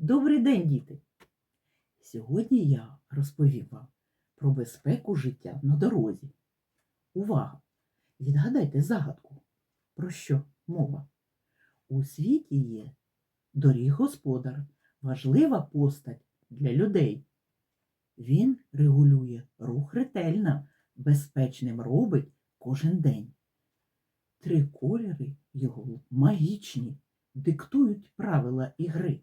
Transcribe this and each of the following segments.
Добрий день, діти! Сьогодні я розповім вам про безпеку життя на дорозі. Увага! Відгадайте загадку. Про що мова? У світі є доріг господар, важлива постать для людей. Він регулює рух ретельно, безпечним робить кожен день. Три кольори його магічні, диктують правила ігри.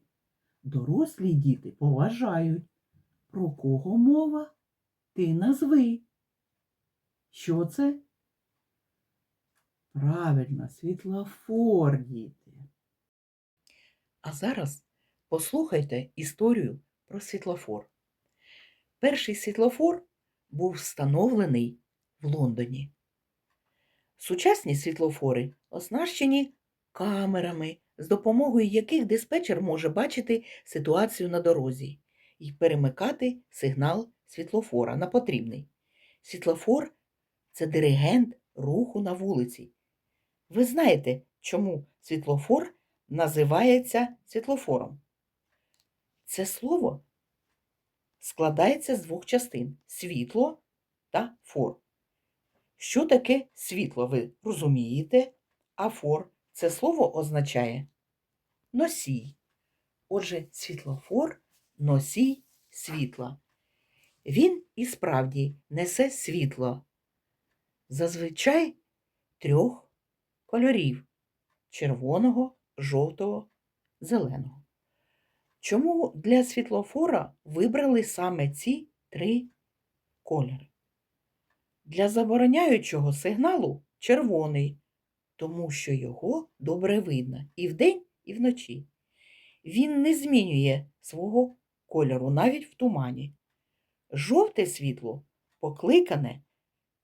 Дорослі діти поважають. Про кого мова? Ти назви. Що це? Правильно, світлофор, діти. А зараз послухайте історію про світлофор. Перший світлофор був встановлений в Лондоні. Сучасні світлофори оснащені камерами, з допомогою яких диспетчер може бачити ситуацію на дорозі і перемикати сигнал світлофора на потрібний. Світлофор це диригент руху на вулиці. Ви знаєте, чому світлофор називається світлофором? Це слово складається з двох частин світло та фор. Що таке світло, ви розумієте? А фор це слово означає носій. Отже, світлофор носій світла. Він і справді несе світло. Зазвичай трьох кольорів червоного, жовтого, зеленого. Чому для світлофора вибрали саме ці три кольори? Для забороняючого сигналу червоний, тому що його добре видно і вдень, і вночі. Він не змінює свого кольору навіть в тумані. Жовте світло покликане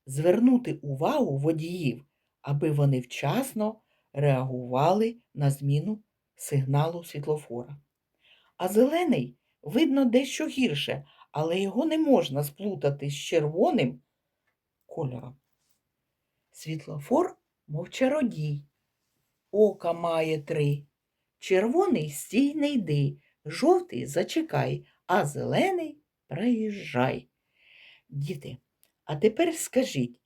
звернути увагу водіїв, аби вони вчасно реагували на зміну сигналу світлофора. А зелений видно дещо гірше, але його не можна сплутати з червоним кольором. Світлофор, мов чародій. Ока має три. Червоний стій не йди, жовтий зачекай, а зелений проїжджай. Діти, а тепер скажіть,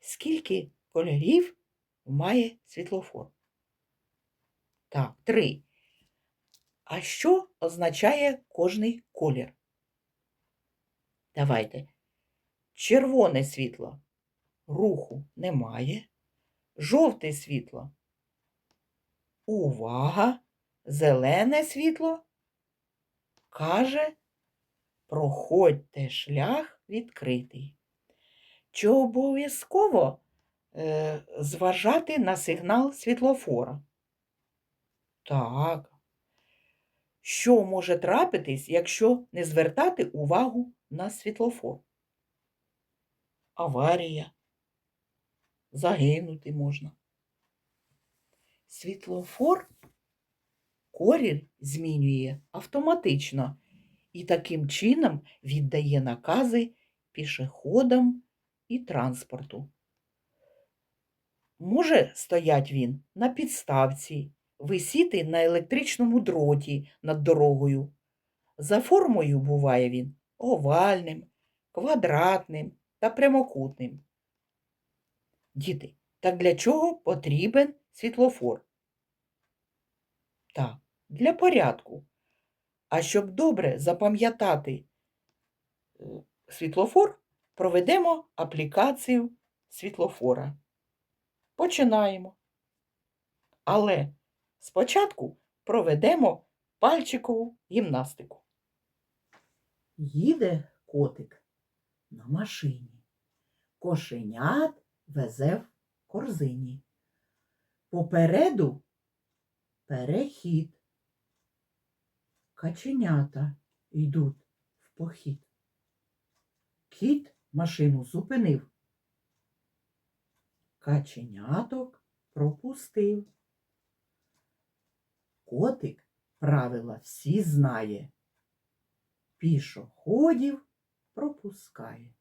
скільки кольорів має світлофор? Так, три. А що означає кожний колір? Давайте. Червоне світло руху немає. Жовте світло. Увага! Зелене світло каже, проходьте шлях відкритий. Чи обов'язково е, зважати на сигнал світлофора? Так. Що може трапитись, якщо не звертати увагу на світлофор? Аварія. Загинути можна. Світлофор колір змінює автоматично і таким чином віддає накази пішоходам і транспорту. Може стоять він на підставці, висіти на електричному дроті над дорогою. За формою буває він овальним, квадратним та прямокутним. Діти, так для чого потрібен світлофор? Так, для порядку. А щоб добре запам'ятати е, світлофор, проведемо аплікацію світлофора. Починаємо. Але спочатку проведемо пальчикову гімнастику. Їде котик на машині. Кошенят везе в корзині. Попереду перехід. Каченята йдуть в похід. Кіт машину зупинив. Каченяток пропустив. Котик правила всі знає. Пішоходів пропускає.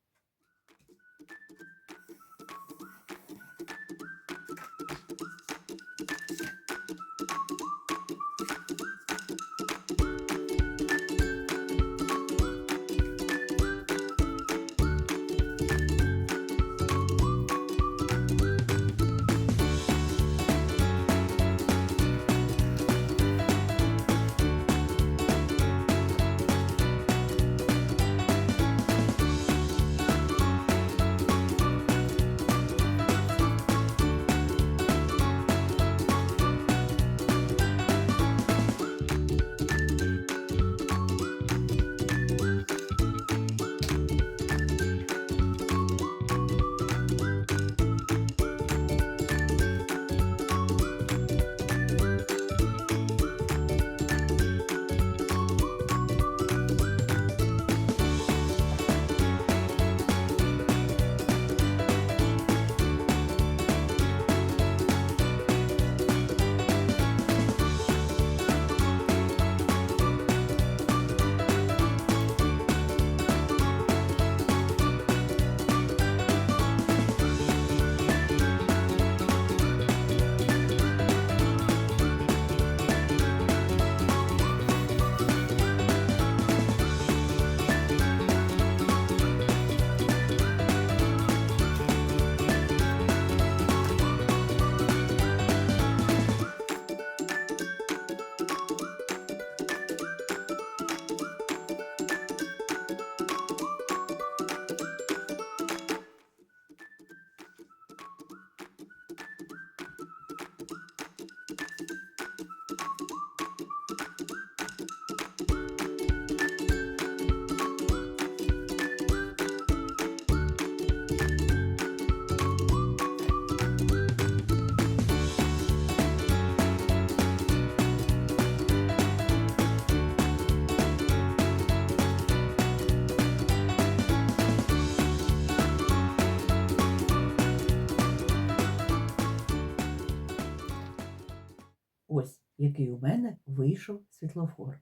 Ось який у мене вийшов світлофор.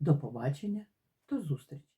До побачення, до зустрічі!